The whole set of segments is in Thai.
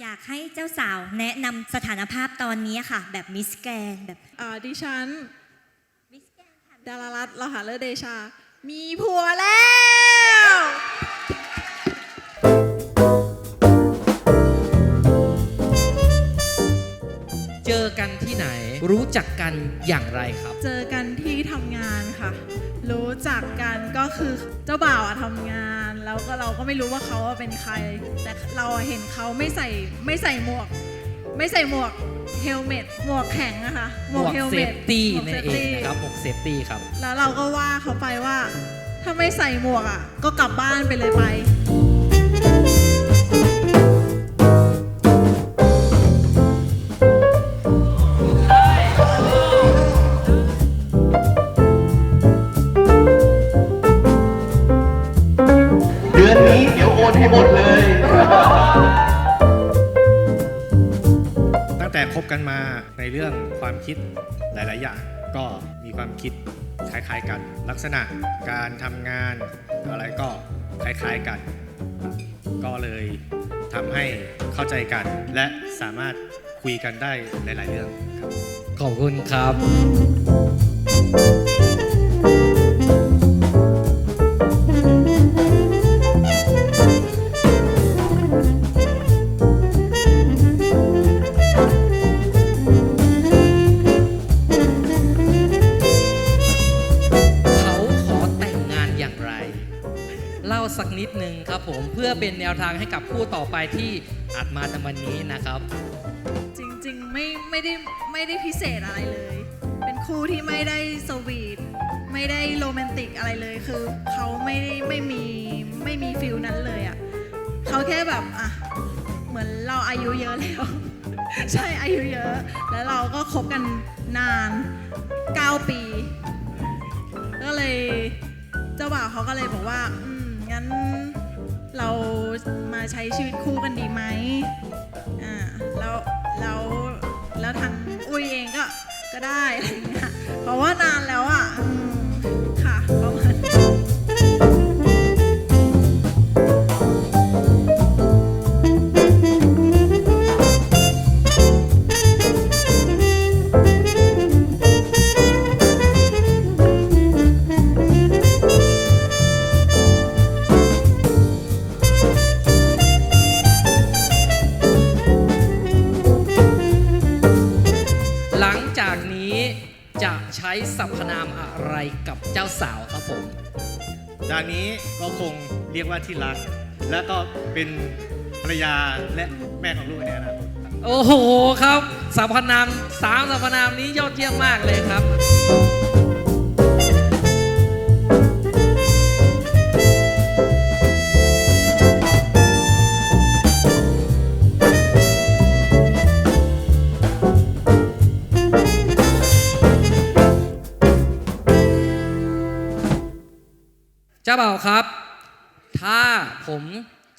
อยากให้เจ้าสาวแนะนำสถานภาพตอนนี้ค่ะ แบบมิสแกนแบบอ่าดิฉันมิสแกนค่ะดารารัตน์ลหาเลิศเดชา มีผัวแล้วเจอกันที่ไหนรู้จักกันอย่างไรครับ เจอกันที่ทำงานค่ะ รู้จักกันก็คือเจ้าบ่าวอะทำงาน แล้วก็เราก็ไม่รู้ว่าเขาอะเป็นใคร แต่เราอะเห็นเขาไม่ใส่ไม่ใส่หมวก ไม่ใส่หมวกเฮลเมตหมวกแข็งนะคะหมวกเฮลเซเมฟตตี้หมวกนั่นเอง safety นะครับหมวกเซฟตี้ครับแล้วเราก็ว่าเขาไปว่าถ้าไม่ใส่หมวกอะก็กลับบ้านไปเลยไป แต่คบกันมาในเรื่องความคิดหลาย ๆ อย่าง ก็มีความคิดคล้าย ๆ กัน ลักษณะการทำงานอะไรก็คล้าย ๆ กัน ก็เลยทำให้เข้าใจกัน และสามารถคุยกันได้หลาย ๆ เรื่องครับขอบคุณครับ สักนิดนึงครับผมเพื่อเป็นแนวทางให้กับผู้ต่อไปที่อาจมาในวันนี้นะครับ จริงๆไม่ไม่ได้ไม่ได้พิเศษอะไรเลย เป็นคู่ที่ไม่ได้สวีทไม่ได้โรแมนติกอะไรเลยคือเขาไม่ได้ไม่มีไม่มีฟิลนั้นเลยอะ่ะเขาแค่แบบอะเหมือนเราอายุเยอะแล้ว ใช่อายุเยอะ แล้วเราก็คบกันนาน 9 ปี ก็เลยเจ้าบ่าวเขาก็เลยบอกว่าอื งั้นเรามาใช้ชีวิตคู่กันดีไหมอ่าแล้วแล้วแล้วทางอุ้ยเองก็ก็ได้อะไรอย่างเงี้ยเพราะว่านานแล้วอะอืมค่ะ จากนี้จะใช้สรรพนามอะไรกับเจ้าสาวครับผม จากนี้ก็คงเรียกว่าที่รัก และก็เป็นภรรยาและแม่ของลูกในอนาคตครับโอ้โหครับสรรพนามสามสรรพนามนี้ยอดเยี่ยมมากเลยครับ จ้าบ่าวครับ ถ้าผม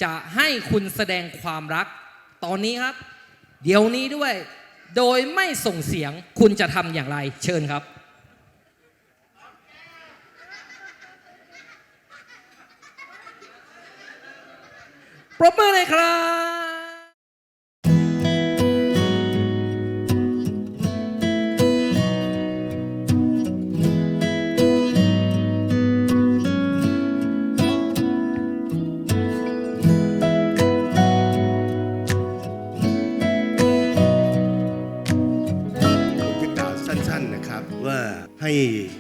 จะให้คุณแสดงความรัก ตอนนี้ครับ เดี๋ยวนี้ด้วย โดยไม่ส่งเสียงคุณจะทำอย่างไร เชิญครับ ปรบมือเลยครับ ว่าให้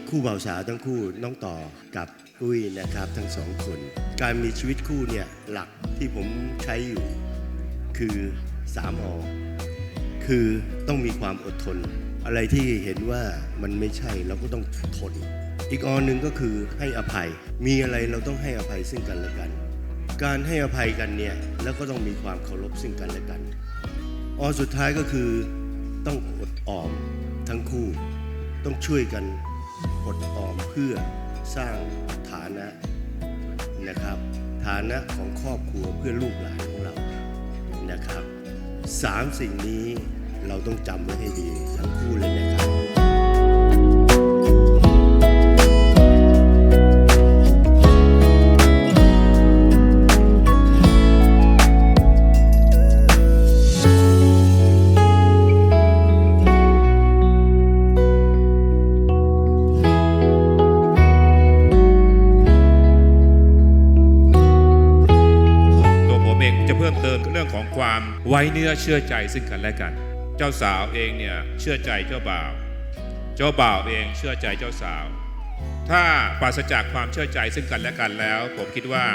คู่บ่าวสาวทั้งคู่น้องต่อกับอุ้ยนะครับ ทั้งสองคน การมีชีวิตคู่เนี่ยหลักที่ผมใช้อยู่ คือ3อคือต้องมีความอดทน อะไรที่เห็นว่ามันไม่ใช่เราก็ต้องทน อีกอหนึ่งก็คือให้อภัย มีอะไรเราต้องให้อภัยซึ่งกันและกัน การให้อภัยกันเนี่ยแล้วก็ต้องมีความเคารพซึ่งกันและกันอสุดท้ายก็คือต้องอดออมทั้งคู่ ต้องช่วยกันอดออมเพื่อสร้างฐานะนะครับ ฐานะของครอบครัวเพื่อลูกหลานของเรานะครับสามสิ่งนี้เราต้องจำไว้ให้ดีทั้งคู่เลยนะครับ ความไว้เนื้อเชื่อใจซึ่งกันและกัน เจ้าสาวเองเนี่ยเชื่อใจเจ้าบ่าว เจ้าบ่าวเองเชื่อใจเจ้าสาว ถ้าปราศจากความเชื่อใจซึ่งกันและกันแล้ว ผมคิดว่า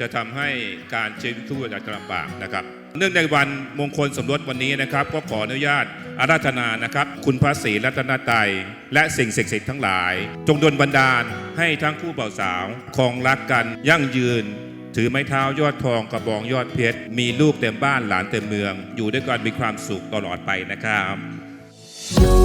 จะทำให้การชีวิตคู่จะลำบากนะครับเนื่องในวันมงคลสมรสวันนี้นะครับ ก็ขออนุญาตอาราธนานะครับ คุณพระศรีรัตนตรัยและสิ่งศักดิ์สิทธิ์ทั้งหลาย จงดลบันดาลให้ทั้งคู่บ่าวสาวคองรักกันยั่งยืน ถือไม้เท้ายอดทองกระบองยอดเพชร มีลูกเต็มบ้านหลานเต็มเมือง อยู่ด้วยกันมีความสุขตลอดไปนะครับ